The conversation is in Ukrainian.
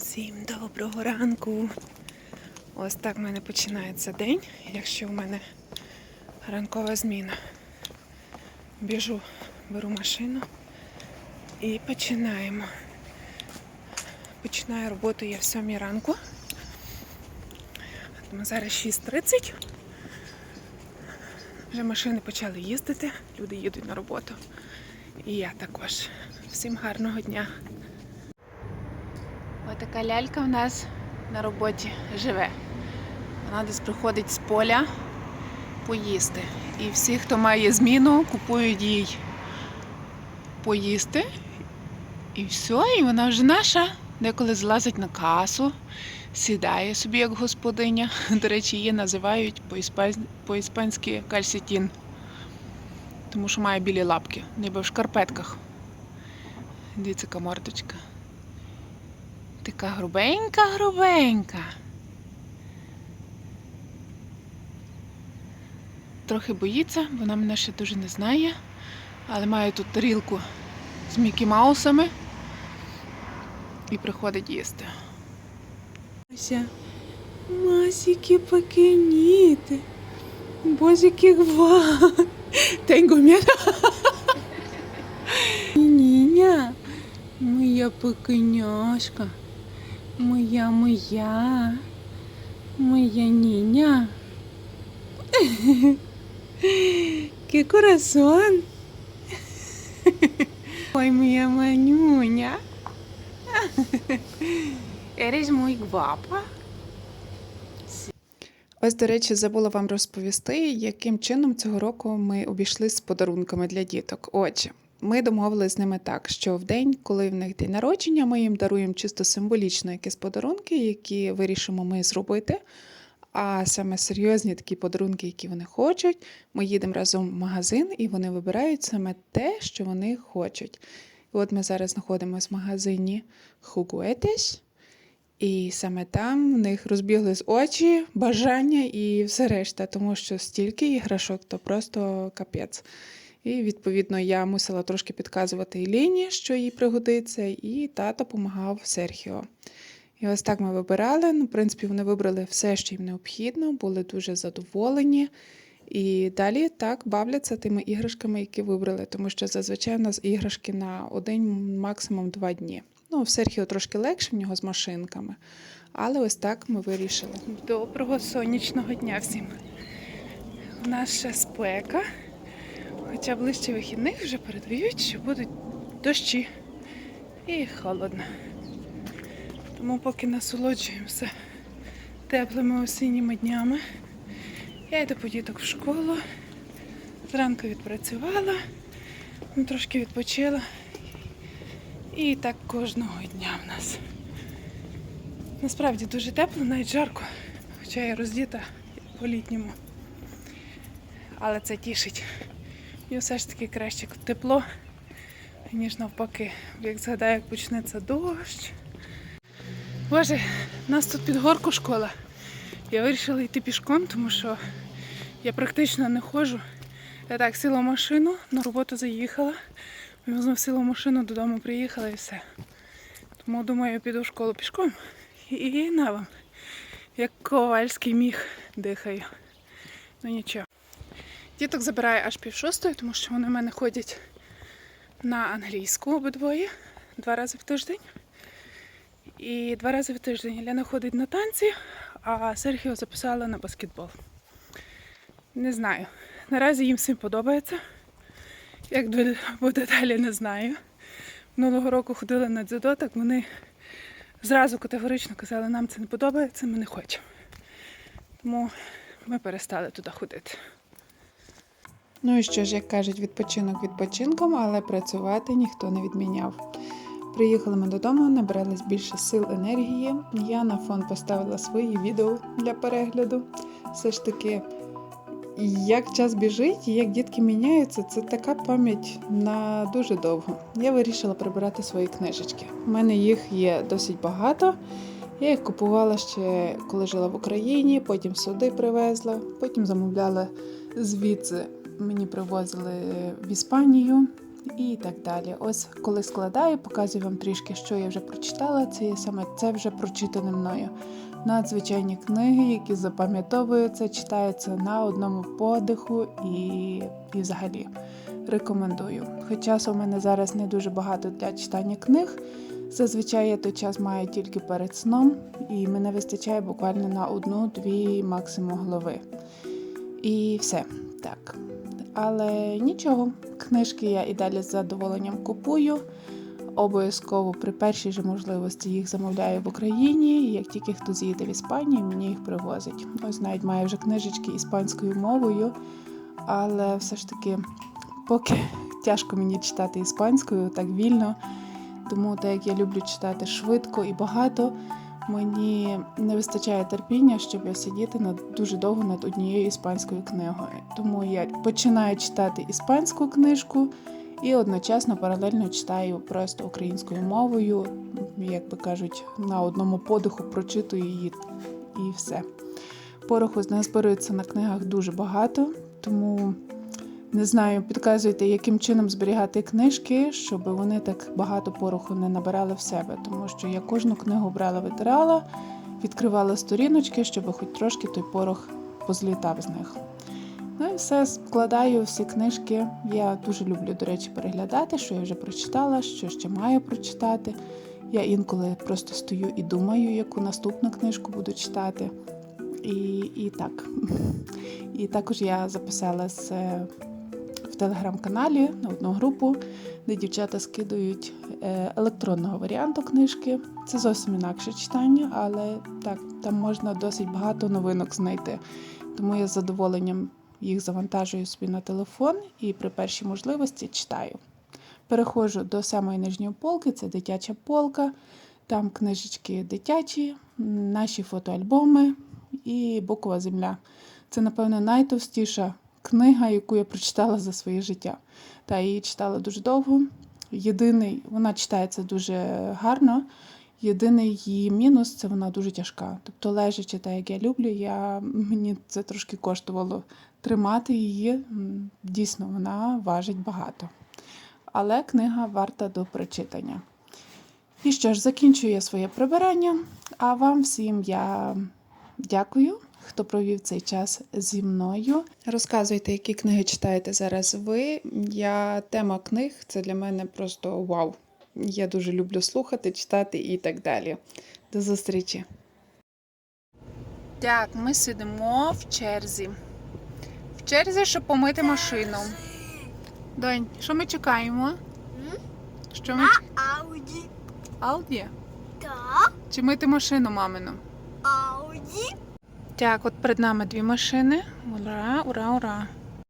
Всім доброго ранку. Ось так в мене починається день, якщо в мене ранкова зміна. Біжу, беру машину і починаємо. Починаю роботу я в 7 ранку. Тому зараз 6.30. Вже машини почали їздити, люди їдуть на роботу. І я також. Всім гарного дня. Ось така лялька в нас на роботі живе. Вона десь приходить з поля поїсти. І всі, хто має зміну, купують їй поїсти. І все, і вона вже наша. Деколи злазить на касу, сідає собі як господиня. До речі, її називають по-іспан- по-іспанськи кальсетін. Тому що має білі лапки, ніби в шкарпетках. Дивіться, яка мордочка. Така грубенька, грубенька. Трохи боїться, вона мене ще дуже не знає, але має тут тарілку з Мікі Маусами і приходить їсти. Мася, масики пекеніти, бозики гва. Tengo miedo. Ніня, моя пекеняшка, моя моя, моя ніня. Qué corazón. Ой, моя манюня. Eres muy guapa. Ось, до речі, забула вам розповісти, яким чином цього року ми обійшли з подарунками для діток. Отже, ми домовились з ними так, що в день, коли в них день народження, ми їм даруємо чисто символічно якісь подарунки, які вирішимо ми зробити. А саме серйозні такі подарунки, які вони хочуть, ми їдемо разом в магазин і вони вибирають саме те, що вони хочуть. І от ми зараз знаходимося в магазині Juguetes, і саме там в них розбіглись очі, бажання і все решта, тому що стільки іграшок, то просто капець. І відповідно я мусила трошки підказувати Іліні, що їй пригодиться, і тато допомагав Серхіо. І ось так ми вибирали. Ну, в принципі, вони вибрали все, що їм необхідно, були дуже задоволені. І далі так бавляться тими іграшками, які вибрали, тому що зазвичай у нас іграшки на один, максимум два дні. Ну, в Серхіо трошки легше в нього з машинками. Але ось так ми вирішили. Доброго сонячного дня всім. У нас ще спека, хоча ближче вихідних вже передають, що будуть дощі і холодно. Тому поки насолоджуємося теплими осінніми днями. Я йду по діток в школу. Зранку відпрацювала, ну, трошки відпочила. І так кожного дня в нас. Насправді дуже тепло, навіть жарко, хоча я роздіта по-літньому. Але це тішить. І все ж таки краще тепло, ніж навпаки. Як згадаю, як почнеться дощ. Боже, у нас тут під горку школа. Я вирішила йти пішком, тому що я практично не ходжу. Я так сіла в машину, на роботу заїхала. Ми знову сіла машину, додому приїхала і все. Тому думаю, я піду в школу пішком. І на вам. Як ковальський міг дихаю. Ну нічого. Діток забираю аж пів шостої, тому що вони в мене ходять на англійську обидвоє два рази в тиждень. І два рази в тиждень Лена ходить на танці, а Серхіо записала на баскетбол. Не знаю. Наразі їм всім подобається. Як буде далі, не знаю. Минулого року ходили на дзюдо, так вони зразу категорично казали, нам це не подобається, ми не хочемо. Тому ми перестали туди ходити. Ну і що ж, як кажуть, відпочинок відпочинком, але працювати ніхто не відміняв. Приїхали ми додому, набрались більше сил енергії. Я на фон поставила свої відео для перегляду. Все ж таки, як час біжить і як дітки міняються, це така пам'ять на дуже довго. Я вирішила прибирати свої книжечки. У мене їх є досить багато. Я їх купувала ще коли жила в Україні, потім сюди привезла, потім замовляла звідси. Мені привозили в Іспанію. і так далі. Ось коли складаю, показую вам трішки, що я вже прочитала. Це є саме це вже прочитане мною. Надзвичайні книги, які запам'ятовуються, читаються на одному подиху і, і взагалі рекомендую. Хоч часу у мене зараз не дуже багато для читання книг. Зазвичай я той час маю тільки перед сном, і мене вистачає буквально на одну-дві максимум голови. І все так. Але нічого, книжки я і далі з задоволенням купую. Обов'язково при першій же можливості їх замовляю в Україні. Як тільки хто з'їде в Іспанію, мені їх привозить. Ось навіть маю вже книжечки іспанською мовою, але все ж таки, поки тяжко мені читати іспанською так вільно. Тому так як я люблю читати швидко і багато, мені не вистачає терпіння, щоб сидіти над дуже довго над однією іспанською книгою. Тому я починаю читати іспанську книжку і одночасно паралельно читаю просто українською мовою, як би кажуть, на одному подиху прочитую її і все. Пороху з назбирується на книгах дуже багато, тому не знаю, підказуйте, яким чином зберігати книжки, щоб вони так багато пороху не набирали в себе. Тому що я кожну книгу брала, витирала, відкривала сторіночки, щоб хоч трошки той порох позлітав з них. Ну і все, складаю всі книжки. Я дуже люблю, до речі, переглядати, що я вже прочитала, що ще маю прочитати. Я інколи просто стою і думаю, яку наступну книжку буду читати. І, і так. І також я записалась е, в телеграм-каналі на одну групу, де дівчата скидують е, електронного варіанту книжки. Це зовсім інакше читання, але так, там можна досить багато новинок знайти. Тому я з задоволенням їх завантажую собі на телефон і при першій можливості читаю. Переходжу до самої нижньої полки, це дитяча полка. Там книжечки дитячі, наші фотоальбоми і Букова Земля. Це, напевно, найтовстіша книга, яку я прочитала за своє життя. Та її читала дуже довго. Єдиний, вона читається дуже гарно. Єдиний її мінус це вона дуже тяжка. Тобто, лежачи так, як я люблю, я, мені це трошки коштувало тримати її. Дійсно, вона важить багато. Але книга варта до прочитання. І що ж, закінчую я своє прибирання. А вам всім я дякую, хто провів цей час зі мною. Розказуйте, які книги читаєте зараз ви. Я тема книг це для мене просто вау. Я дуже люблю слухати, читати і так далі. До зустрічі. Так, ми сидимо в черзі. В черзі, щоб помити машину. Донь, що ми чекаємо? Що ми Ауді. Так, Чи мити машину мамину? Ауді. Так, от перед нами дві машини. Ура, ура, ура.